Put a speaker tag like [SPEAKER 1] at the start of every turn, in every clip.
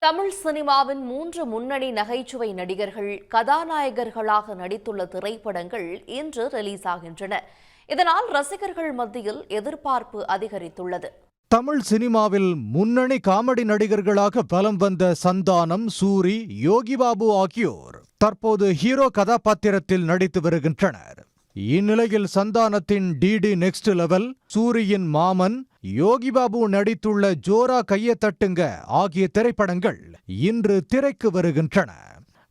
[SPEAKER 1] தமிழ் சினிமாவின் மூன்று முன்னணி நகைச்சுவை நடிகர்கள் கதாநாயகர்களாக நடித்துள்ள திரைப்படங்கள் இன்று ரிலீஸ் ஆகின்றன. இதனால் ரசிகர்கள் மத்தியில் எதிர்பார்ப்பு அதிகரித்துள்ளது.
[SPEAKER 2] தமிழ் சினிமாவில் முன்னணி காமெடி நடிகர்களாக பலம் வந்த சந்தானம் சூரி யோகிபாபு ஆகியோர் தற்போது ஹீரோ கதாபாத்திரத்தில் நடித்து வருகின்றனர். இந்நிலையில் சந்தானத்தின் டிடி நெக்ஸ்ட் லெவல் சூரியின் மாமன் யோகிபாபு நடித்துள்ள ஜோரா கையத்தட்டுங்க ஆகிய திரைப்படங்கள் இன்று திரைக்கு வருகின்றன.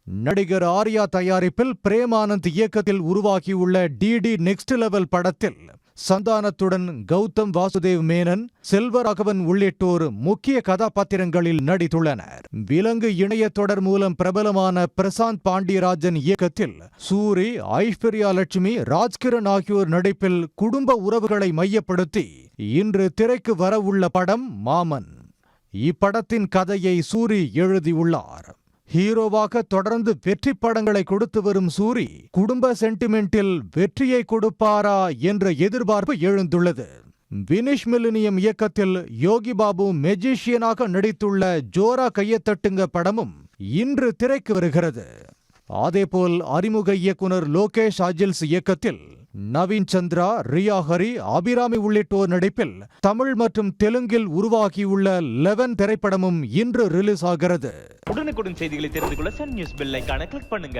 [SPEAKER 2] நடிகர் ஆர்யா தயாரிப்பில் பிரேமானந்த் இயக்கத்தில் உருவாகியுள்ள டிடி நெக்ஸ்ட் லெவல் படத்தில் சந்தானத்துடன் கௌதம் வாசுதேவ் மேனன் செல்வராகவன் உள்ளிட்டோர் முக்கிய கதாபாத்திரங்களில் நடித்துள்ளனர். விலங்கு இணைய தொடர் மூலம் பிரபலமான பிரசாந்த் பாண்டியராஜன் இயக்கத்தில் சூரி ஐஸ்வர்யா லட்சுமி ராஜ்கிரண் ஆகியோர் நடிப்பில் குடும்ப உறவுகளை மையப்படுத்தி இன்று திரைக்கு வரவுள்ள படம் மாமன். இப்படத்தின் கதையை சூரி எழுதியுள்ளார். ஹீரோவாக தொடர்ந்து வெற்றி படங்களை கொடுத்து வரும் சூரி குடும்ப சென்டிமெண்டில் வெற்றியை கொடுப்பாரா என்ற எதிர்பார்ப்பு எழுந்துள்ளது. வினிஷ் மில்லினியம் இயக்கத்தில் யோகி பாபு மெஜிஷியனாக நடித்துள்ள ஜோரா கையத்தட்டுங்க படமும் இன்று திரைக்கு வருகிறது. அதேபோல் அறிமுக இயக்குனர் லோகேஷ் அஜில்ஸ் இயக்கத்தில் நவீன் சந்திரா ரியா ஹரி அபிராமி உள்ளிட்டோர் நடிப்பில் தமிழ் மற்றும் தெலுங்கில் உருவாகியுள்ள லெவன் திரைப்படமும் இன்று ரிலீஸ் ஆகிறது.
[SPEAKER 3] உடனுக்குடன் செய்திகளை தெரிந்து கொள்ள சன் நியூஸ் பெல் ஐகானை கிளிக் பண்ணுங்க.